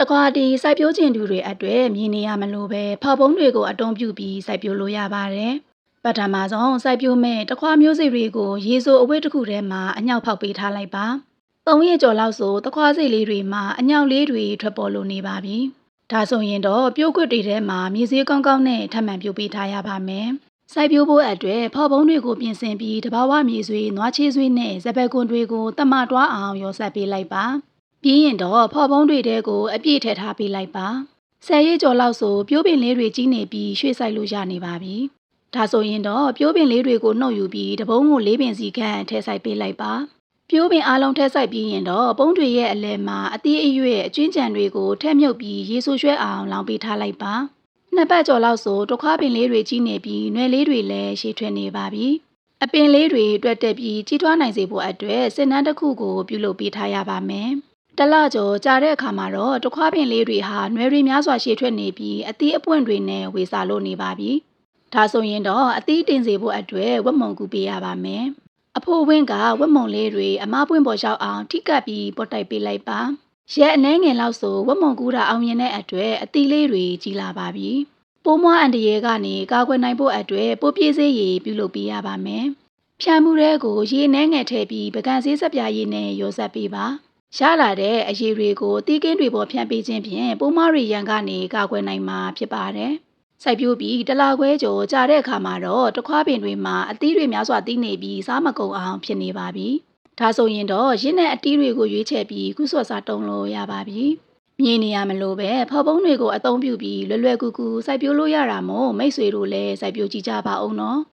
တကွာဒီစိုက်ပျိုးခြင်းသူတွေအတွက်မြင်နေရမလို့ပဲဖောက်ပုံးတွေကိုအတုံးပြုပြီးစိုက်ပျိုးလို့ရပါတယ်။ပထမဆုံးစိုက်ပျိုးမဲ့တခွာမျိုးစိတွေကိုရေဆိုအဝတ်တစ်ခုထဲမှာအညောက်ဖောက်ပေးထားလိုက်ပါ။သုံးရက်ကျော်လောက်ဆိုတခွာစိလေးတွေမှာအညောက်လေးတွေထွက်ပေါ်လို့နေပါပြီ။ဒါဆိုရင်တော့ပြိုးကွက်တွေထဲမှာမြေစည်းကောင်းကောင်းနဲ့ထပ်မံပြုတ်ပေးထားရပါမယ်။စိုက်ပျိုးဖို့အတွက်ဖောက်ပုံးတွေကိုပြင်ဆင်ပြီးတဘာဝမြေဆွေးနွားချေးဆွေးနဲ့ဇပက်ကွန်တွေကိုတမတွားအောင်ရောဆက်ပေးလိုက်ပါ။ ပြီးရင်တော့ဖောက်ပုံးတွေတဲကိုအပြည့်ထည့်ထားပေးလိုက်ပါ။ဆယ်ရက်ကျော်လောက်ဆိုပြိုးပင်လေးတွေကြီးနေပြီးရွှေ့ဆိုင်လို့ရနေပါပြီ။ဒါဆိုရင်တော့ပြိုးပင်လေးတွေကိုနှုတ်ယူပြီးတပုံးကိုလေးပင်စီခန့်ထည့်ဆိုင်ပေးလိုက်ပါ။ပြိုးပင်အားလုံးထည့်ဆိုင်ပြီးရင်တော့ပုံးတွေရဲ့အလဲမှာအသီးအရွက်အကျွင်းကြံတွေကိုထည့်မြုပ်ပြီးရေဆူရွှဲအောင်လောင်ပေးထားလိုက်ပါ။နှစ်ပတ်ကျော်လောက်ဆိုတခွားပင်လေးတွေကြီးနေပြီးနွယ်လေးတွေလည်းရှည်ထွင်နေပါပြီ။အပင်လေးတွေတွက်တက်ပြီးကြီးထွားနိုင်စေဖို့အတွက်စစ်နန်းတစ်ခုကိုပြုလုပ်ပေးထားရပါမယ်။ တလကျော်ကြာတဲ့အခါမှာတော့တခွားပင်လေးတွေဟာနွယ်တွေများစွာရှည်ထွက်နေပြီးအသီးအပွင့်တွေနဲ့ဝေစာလို့နေပါပြီ။ဒါဆိုရင်တော့အသီးတင်စေဖို့အတွက်ဝက်မုံကူပေးရပါမယ်။အဖိုးဝင်းကဝက်မုံလေးတွေအမပွင့်ပေါ်ရောက်အောင်ထိကပ်ပြီးပုတ်တိုက်ပေးလိုက်ပါ။ရဲအနှဲငယ်လောက်ဆိုဝက်မုံကူတာအောင်ရင်တဲ့အတွက်အသီးလေးတွေကြီးလာပါပြီ။ပိုးမွားအန်တရေကနေကာကွယ်နိုင်ဖို့အတွက်ပိုးပြေးစေးရည်ပြုလုပ်ပေးရပါမယ်။ဖြာမှုတဲ့ကိုရေနှဲငယ်ထည့်ပြီးပကံစည်းစပ်ပြားရည်နဲ့ရောဆက်ပေးပါ။ ရလာတဲ့အရည်တွေကိုတီးကင်းတွေပေါ်ဖြန့်ပေးခြင်းဖြင့်ပိုးမွားတွေရန်ကနေကာကွယ်နိုင်မှာဖြစ်ပါတယ်။စိုက်ပျိုးပြီးတလာခွဲကျော်ကြာတဲ့အခါမှာတော့တခွားပင်တွေမှာအသီးတွေများစွာတီးနေပြီးစားမကုန်အောင်ဖြစ်နေပါပြီ။ဒါဆိုရင်တော့ရင်းနဲ့အတီးတွေကိုရွေးချယ်ပြီးကုစော့စားတုံးလို့ရပါပြီ။မြင်နေရမလို့ပဲဖောက်ပုံးတွေကိုအသုံးပြုပြီးလွယ်လွယ်ကူကူစိုက်ပျိုးလို့ရတာမို့မိတ်ဆွေတို့လည်းစိုက်ပျိုးကြည့်ကြပါဦးနော်